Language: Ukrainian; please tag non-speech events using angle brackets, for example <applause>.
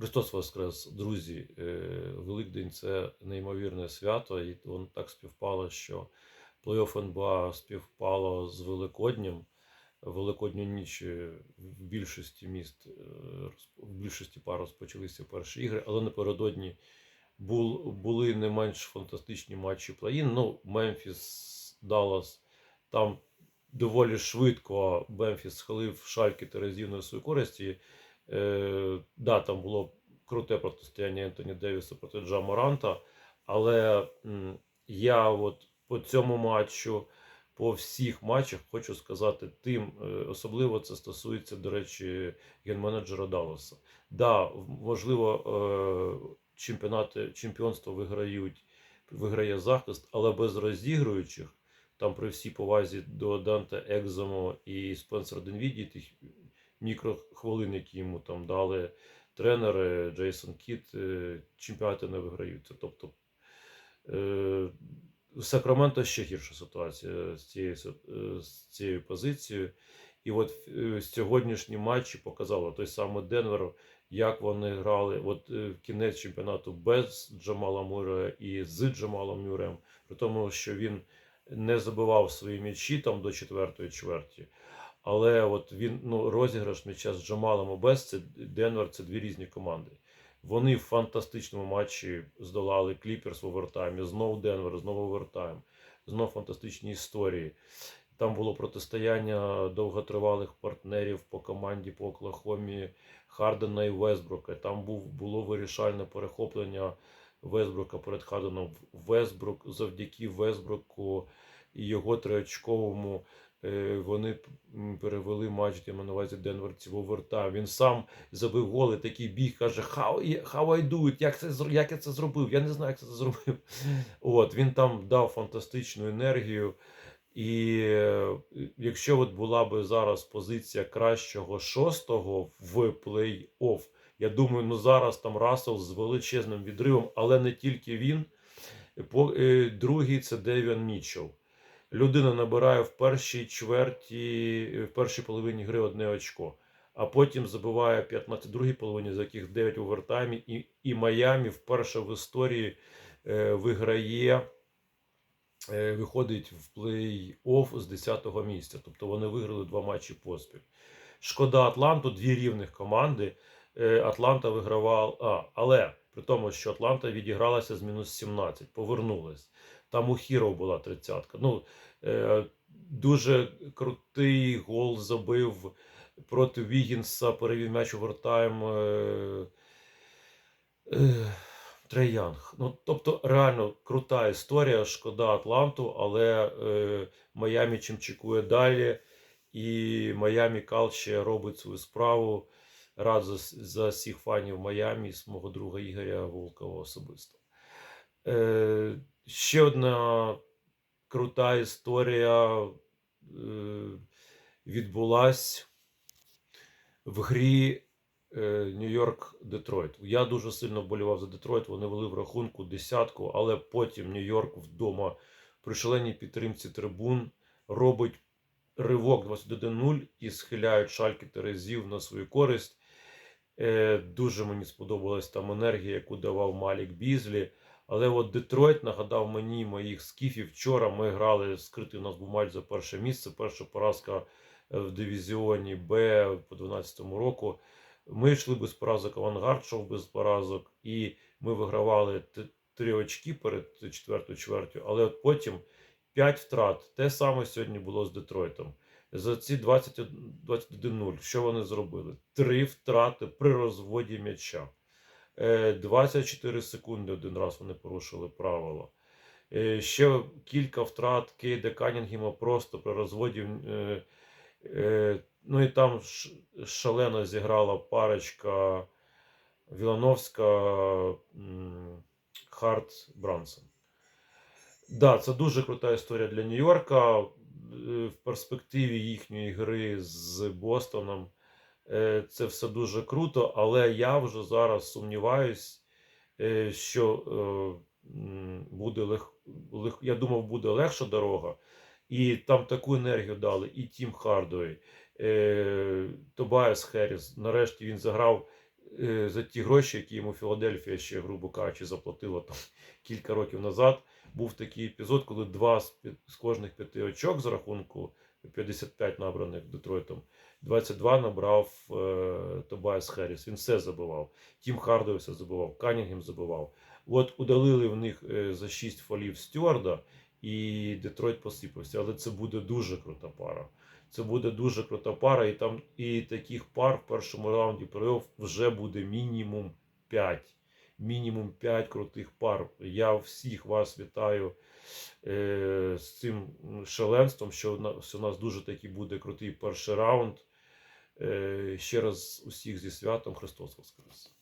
Христос Воскрес, друзі, е, Великдень це неймовірне свято, і воно так співпало, що плей-офф НБА співпало з Великоднім. Великодню ніч е, в більшості міст, е, в більшості пар розпочалися перші ігри, але напередодні були не менш фантастичні матчі плей-ін. Ну, Мемфіс, Даллас, там доволі швидко Мемфіс схилив шальки Терезів на свою користь. Е, да, там було круте протистояння Ентоні Девіса проти Джа Моранта, але м, я от по цьому матчу, по всіх матчах хочу сказати тим, е, особливо це стосується, до речі, генменеджера Далласа. Да, можливо, е, чемпіонати, чемпіонство виграють, виграє захист, але без розігруючих, там при всій повазі до Данте Екзамо і Спенсера Денвіді, тих мікрохвилин, які йому там дали тренери, Джейсон Кіт, е, чемпіонати не виграються. Тобто е, у Сакраменто ще гірша ситуація з цією, е, з цією позицією. І от сьогоднішні матчі показали той самий Денвер, як вони грали от, в кінець чемпіонату без Джамала Мура і з Джамалом Мюрем, при тому, що він не забивав свої м'ячі там до четвертої чверті. Але от він ну, розіграш м'яча з Джамалом і без це Денвер це дві різні команди. Вони в фантастичному матчі здолали Кліперс в овертаймі, знов Денвер, знову овертайм, знов фантастичні історії. Там було протистояння довготривалих партнерів по команді по Оклахомі Хардена і Весбрука. Там був, було вирішальне перехоплення Весбрука перед Харденом. Весбрук завдяки Весбруку і його триочковому е, вони перевели матч, маю на увазі Денверці в овертайм. Він сам забив гол і такий біг, каже, how, how I do it, як, це, як я це зробив? Я не знаю, як це зробив. <laughs> От, він там дав фантастичну енергію. І е, якщо от була би зараз позиція кращого шостого в плей-офф, я думаю, ну зараз там Рассел з величезним відривом, але не тільки він. По- е, Другий це Девіан Мітчелл. Людина набирає в першій чверті, в першій половині гри одне очко, а потім забиває 15 в другій половині, з яких 9 в овертаймі, і, і Майамі вперше в історії е, виграє е, виходить в плей-офф з 10-го місця. Тобто вони виграли два матчі поспіль. Шкода Атланту, дві рівних команди. Е, Атланта вигравав. А, але при тому, що Атланта відігралася з мінус 17, повернулась. Там у Хіро була тридцятка. Ну, е, дуже крутий гол забив проти Вігінса, перевів м'яч у вертайм. Е, е, Трейянг. Ну, тобто, реально крута історія. Шкода Атланту, але е, Майамі чим чекує далі. І Майамі Кал ще робить свою справу. Рад за, за всіх фанів Майамі, з мого друга Ігоря Волкова особисто. Е, ще одна крута історія е, відбулась в грі е, Нью-Йорк Детройт. Я дуже сильно вболівав за Детройт. Вони вели в рахунку десятку, але потім Нью-Йорк вдома при шаленій підтримці трибун робить ривок 21-0 і схиляють шальки Терезів на свою користь. Е, дуже мені сподобалась там енергія, яку давав Малік Бізлі. Але от Детройт нагадав мені моїх скіфів. Вчора ми грали скритий у нас був матч за перше місце. Перша поразка е, в дивізіоні Б по 12 року. Ми йшли без поразок, авангард йшов без поразок, і ми вигравали три очки перед четвертою чвертю, але от потім 5 втрат. Те саме сьогодні було з Детройтом. За ці 20 21-0, що вони зробили? Три втрати при розводі м'яча. Е, 24 секунди один раз вони порушили правила. Е, Ще кілька втрат Кейда Канінгема просто при розводі. е, е, Ну і там шалено зіграла парочка Вілановська Харт Брансон. Да, це дуже крута історія для Нью-Йорка. Е, В перспективі їхньої гри з Бостоном е, це все дуже круто, але я вже зараз сумніваюсь, е, що е, буде лег... я думав, буде легша дорога. І там таку енергію дали, і Тім Хардовий, е, Тобайас Херріс. Нарешті він заграв е, за ті гроші, які йому Філадельфія ще, грубо кажучи, заплатила там кілька років назад. Був такий епізод, коли два з кожних п'яти очок з рахунку 55 набраних Детройтом, 22 набрав е, Тобайас Херріс. Він все забивав. Тім Хардовий все забивав, Канінгем забивав. От удалили в них е, за 6 фолів Стюарда, і Детройт посипався. Але це буде дуже крута пара. Це буде дуже крута пара, і там і таких пар в першому раунді плей-офф вже буде мінімум 5. Мінімум 5 крутих пар. Я всіх вас вітаю з цим шаленством, що, у нас- дуже такий буде крутий перший раунд. Е, ще раз усіх зі святом Христос Воскрес!